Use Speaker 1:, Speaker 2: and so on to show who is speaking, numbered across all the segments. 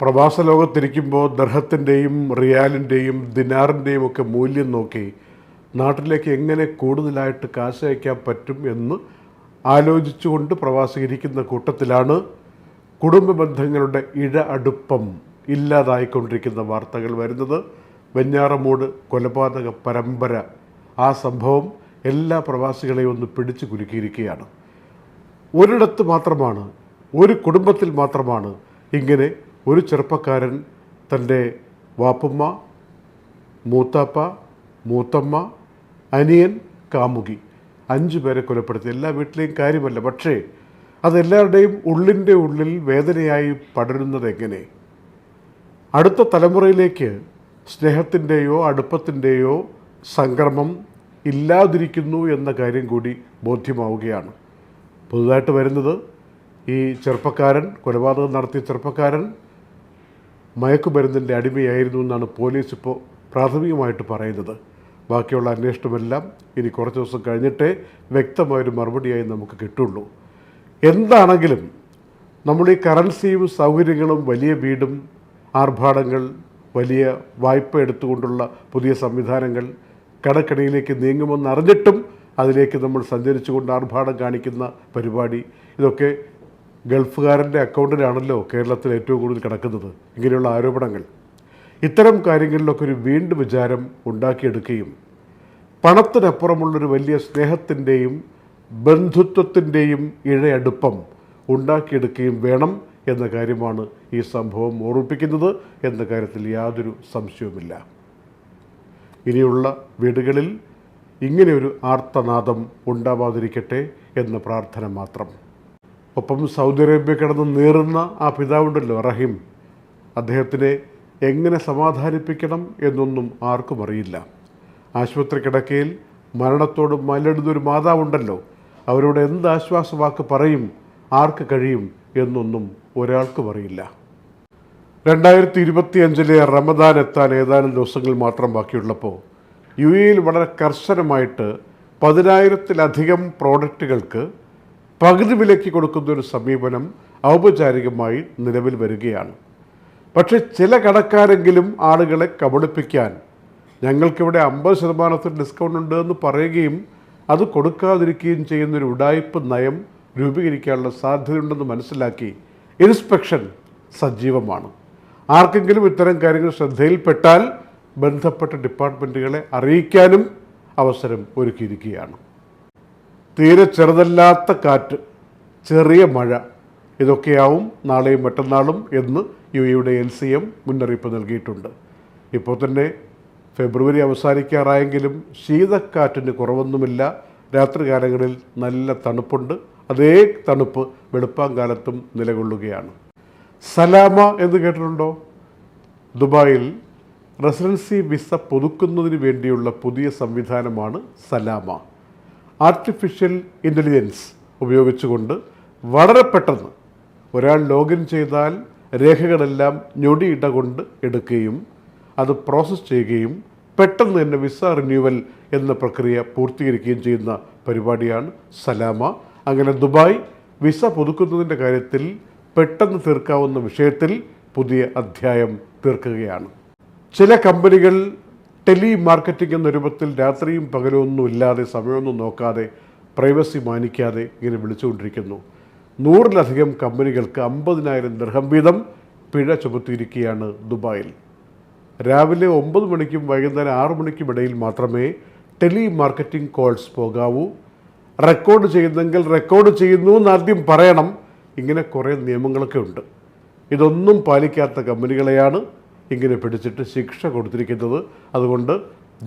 Speaker 1: പ്രവാസ ലോകത്തിരിക്കുമ്പോൾ ദർഹത്തിന്റെയും റിയാലിന്റെയും ദിനാറിന്റെയും ഒക്കെ മൂല്യം നോക്കി നാട്ടിലേക്ക് എങ്ങനെ കൂടുതലായിട്ട് കാശ് അയക്കാൻ പറ്റും എന്ന് ആലോചിച്ചുകൊണ്ട് പ്രവാസി ഇരിക്കുന്ന കൂട്ടത്തിലാണ് കുടുംബ ബന്ധങ്ങളുടെ ഇഴ അടുപ്പം ഇല്ലാതായിക്കൊണ്ടിരിക്കുന്ന വാർത്തകൾ വരുന്നത്. വെഞ്ഞാറമൂട് കൊലപാതക പരമ്പര. ആ സംഭവം എല്ലാ പ്രവാസികളെയും ഒന്ന് പിടിച്ചു കുലുക്കിയിരിക്കുകയാണ്. ഒരിടത്ത് മാത്രമാണ് ഒരു കുടുംബത്തിൽ മാത്രമാണ് ഇങ്ങനെ ഒരു ചെറുപ്പക്കാരൻ തന്റെ വാപ്പമ്മ മൂത്താപ്പ മൂത്തമ്മ അനിയൻ കാമുകി അഞ്ചു പേരെ കൊലപ്പെടുത്തി. എല്ലാ വീട്ടിലെയും കാര്യമല്ല. പക്ഷേ അതെല്ലാവരുടെയും ഉള്ളിന്റെ ഉള്ളിൽ വേദനയായി പടരുന്നത് എങ്ങനെ? അടുത്ത തലമുറയിലേക്ക് സ്നേഹത്തിന്റെയോ അടുപ്പത്തിന്റെയോ സംക്രമം ഇല്ലാതിരിക്കുന്നു എന്ന കാര്യം കൂടി ബോധ്യമാവുകയാണ്. പുതുതായിട്ട് വരുന്നത് ഈ ചെറുപ്പക്കാരൻ കൊലപാതകം നടത്തിയ ചെറുപ്പക്കാരൻ മയക്കുമരുന്നിന്റെ അടിമയായിരുന്നു എന്നാണ് പോലീസ് ഇപ്പോൾ പ്രാഥമികമായിട്ട് പറയുന്നത്. ബാക്കിയുള്ള അന്വേഷണമെല്ലാം ഇനി കുറച്ച് ദിവസം കഴിഞ്ഞിട്ടേ വ്യക്തമായൊരു മറുപടിയായി നമുക്ക് കിട്ടുള്ളൂ. എന്താണെങ്കിലും നമ്മൾ ഈ കറൻസിയും സൗകര്യങ്ങളും വലിയ വീടും ആർഭാടങ്ങൾ വലിയ വായ്പ എടുത്തുകൊണ്ടുള്ള പുതിയ സംവിധാനങ്ങൾ കടക്കണിയിലേക്ക് നീങ്ങുമെന്ന് അറിഞ്ഞിട്ടും അതിലേക്ക് നമ്മൾ സഞ്ചരിച്ചുകൊണ്ട് ആർഭാടം കാണിക്കുന്ന പരിപാടി ഇതൊക്കെ ഗൾഫുകാരന്റെ അക്കൗണ്ടിലാണല്ലോ കേരളത്തിൽ ഏറ്റവും കൂടുതൽ കിടക്കുന്നത് ഇങ്ങനെയുള്ള ആരോപണങ്ങൾ. ഇത്തരം കാര്യങ്ങളിലൊക്കെ ഒരു വീണ്ടും വിചാരം ഉണ്ടാക്കിയെടുക്കുകയും പണത്തിനപ്പുറമുള്ളൊരു വലിയ സ്നേഹത്തിന്റെയും ബന്ധുത്വത്തിന്റെയും ഇഴയടുപ്പം ഉണ്ടാക്കിയെടുക്കുകയും വേണം എന്ന കാര്യമാണ് ഈ സംഭവം ഓർമ്മിപ്പിക്കുന്നത് എന്ന കാര്യത്തിൽ യാതൊരു സംശയവുമില്ല. ഇനിയുള്ള വീടുകളിൽ ഇങ്ങനെയൊരു ആർത്തനാദം ഉണ്ടാവാതിരിക്കട്ടെ എന്ന പ്രാർത്ഥന മാത്രം. ഒപ്പം സൗദി അറേബ്യ കിടന്ന് നീറുന്ന ആ പിതാവുണ്ടല്ലോ റഹീം. അദ്ദേഹത്തിനെ എങ്ങനെ സമാധാനിപ്പിക്കണം എന്നൊന്നും ആർക്കും അറിയില്ല. ആശുപത്രി കിടക്കയിൽ മരണത്തോട് മല്ലെടുന്നൊരു മാതാവുണ്ടല്ലോ. അവരോട് എന്ത് ആശ്വാസവാക്ക് പറയും ആർക്ക് കഴിയും എന്നൊന്നും ഒരാൾക്കും അറിയില്ല. രണ്ടായിരത്തി ഇരുപത്തിയഞ്ചിലെ റമദാൻ എത്താൻ ഏതാനും ദിവസങ്ങൾ മാത്രം ബാക്കിയുള്ളപ്പോൾ യു എയിൽ വളരെ കർശനമായിട്ട് പതിനായിരത്തിലധികം പ്രോഡക്റ്റുകൾക്ക് പകുതി വിലയ്ക്ക് കൊടുക്കുന്ന ഒരു സമീപനം ഔപചാരികമായി നിലവിൽ വരികയാണ്. പക്ഷേ ചില കടക്കാരെങ്കിലും ആളുകളെ കബളിപ്പിക്കാൻ ഞങ്ങൾക്കിവിടെ അമ്പത് ശതമാനത്തിൽ ഡിസ്കൗണ്ട് ഉണ്ട് എന്ന് പറയുകയും അത് കൊടുക്കാതിരിക്കുകയും ചെയ്യുന്നൊരു ഉടായ്പ നയം രൂപീകരിക്കാനുള്ള സാധ്യതയുണ്ടെന്ന് മനസ്സിലാക്കി ഇൻസ്പെക്ഷൻ സജീവമാണ്. ആർക്കെങ്കിലും ഇത്തരം കാര്യങ്ങൾ ശ്രദ്ധയിൽപ്പെട്ടാൽ ബന്ധപ്പെട്ട ഡിപ്പാർട്ട്മെന്റുകളെ അറിയിക്കാനും അവസരം ഒരുക്കിയിരിക്കുകയാണ്. തീരെ ചെറുതല്ലാത്ത കാറ്റ് ചെറിയ മഴ ഇതൊക്കെയാവും നാളെയും മറ്റന്നാളും എന്ന് യു എയുടെ എൽ സി എം മുന്നറിയിപ്പ് നൽകിയിട്ടുണ്ട്. ഇപ്പോൾ തന്നെ ഫെബ്രുവരി അവസാനിക്കാറായെങ്കിലും ശീതക്കാറ്റിന് കുറവൊന്നുമില്ല. രാത്രികാലങ്ങളിൽ നല്ല തണുപ്പുണ്ട്. അതേ തണുപ്പ് വെളുപ്പാങ്കാലത്തും നിലകൊള്ളുകയാണ്. സലാമ എന്ന് കേട്ടിട്ടുണ്ടോ? ദുബായിൽ റെസിഡൻസി വിസ പുതുക്കുന്നതിന് വേണ്ടിയുള്ള പുതിയ സംവിധാനമാണ് സലാമ. ആർട്ടിഫിഷ്യൽ ഇന്റലിജൻസ് ഉപയോഗിച്ചുകൊണ്ട് വളരെ പെട്ടെന്ന് ഒരാൾ ലോഗിൻ ചെയ്താൽ രേഖകളെല്ലാം ഞൊടിയിട കൊണ്ട് എടുക്കുകയും അത് പ്രോസസ്സ് ചെയ്യുകയും പെട്ടെന്ന് തന്നെ വിസ റിന്യൂവൽ എന്ന പ്രക്രിയ പൂർത്തീകരിക്കുകയും ചെയ്യുന്ന പരിപാടിയാണ് സലാമ. അങ്ങനെ ദുബായ് വിസ പുതുക്കുന്നതിന്റെ കാര്യത്തിൽ പെട്ടെന്ന് തീർക്കാവുന്ന വിഷയത്തിൽ പുതിയ അധ്യായം തീർക്കുകയാണ്. ചില കമ്പനികൾ ടെലി മാർക്കറ്റിംഗ് എന്ന രൂപത്തിൽ രാത്രിയും പകലും ഒന്നും ഇല്ലാതെ സമയമൊന്നും നോക്കാതെ പ്രൈവസി മാനിക്കാതെ ഇങ്ങനെ വിളിച്ചുകൊണ്ടിരിക്കുന്നു. നൂറിലധികം കമ്പനികൾക്ക് അമ്പതിനായിരം ദർഹം വീതം പിഴ ചുമത്തിയിരിക്കുകയാണ് ദുബായിൽ. രാവിലെ ഒമ്പത് മണിക്കും വൈകുന്നേരം ആറു മണിക്കും ഇടയിൽ മാത്രമേ ടെലി മാർക്കറ്റിംഗ് കോൾസ് പോകാവൂ. റെക്കോർഡ് ചെയ്യുന്നെങ്കിൽ റെക്കോർഡ് ചെയ്യുന്നു എന്ന് ആദ്യം പറയണം. ഇങ്ങനെ കുറേ നിയമങ്ങളൊക്കെ ഉണ്ട്. ഇതൊന്നും പാലിക്കാത്ത കമ്പനികളെയാണ് ഇങ്ങനെ പിടിച്ചിട്ട് ശിക്ഷ കൊടുത്തിരിക്കുന്നത്. അതുകൊണ്ട്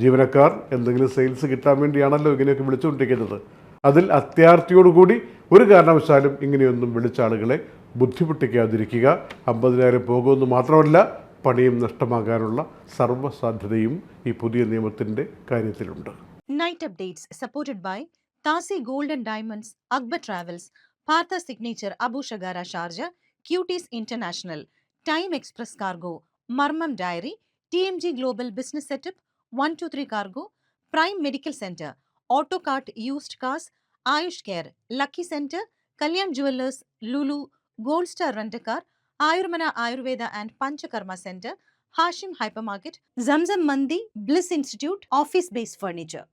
Speaker 1: ജീവനക്കാർ എന്തെങ്കിലും സെയിൽസ് കിട്ടാൻ വേണ്ടിയാണല്ലോ ഇങ്ങനെയൊക്കെ വിളിച്ചുകൊണ്ടിരിക്കുന്നത്. അതിൽ അത്യാർത്ഥിയോടുകൂടി ഒരു കാരണവശാലും ഇങ്ങനെയൊന്നും വിളിച്ച ആളുകളെ ബുദ്ധിമുട്ടിക്കാതിരിക്കുക. അമ്പതിനായിരം പോകുമെന്ന് മാത്രമല്ല പണിയും നഷ്ടമാകാനുള്ള സർവസാധ്യതയും ഈ പുതിയ നിയമത്തിന്റെ കാര്യത്തിലുണ്ട്.
Speaker 2: Night updates supported by Thasi golden diamonds Akbar travels Partha signature Abu Shagara Sharjah cuties international time express cargo Marmam Diary, TMG Global Business Setup, 123 Cargo, Prime Medical Center, Autocart Used Cars, Ayush Care, Lucky Center, Kalyan Jewelers, Lulu, Gold Star Rent a Car, Ayurmana Ayurveda and Panchakarma Center, Hashim Hypermarket, Zamzam Mandi, Bliss Institute, office based furniture.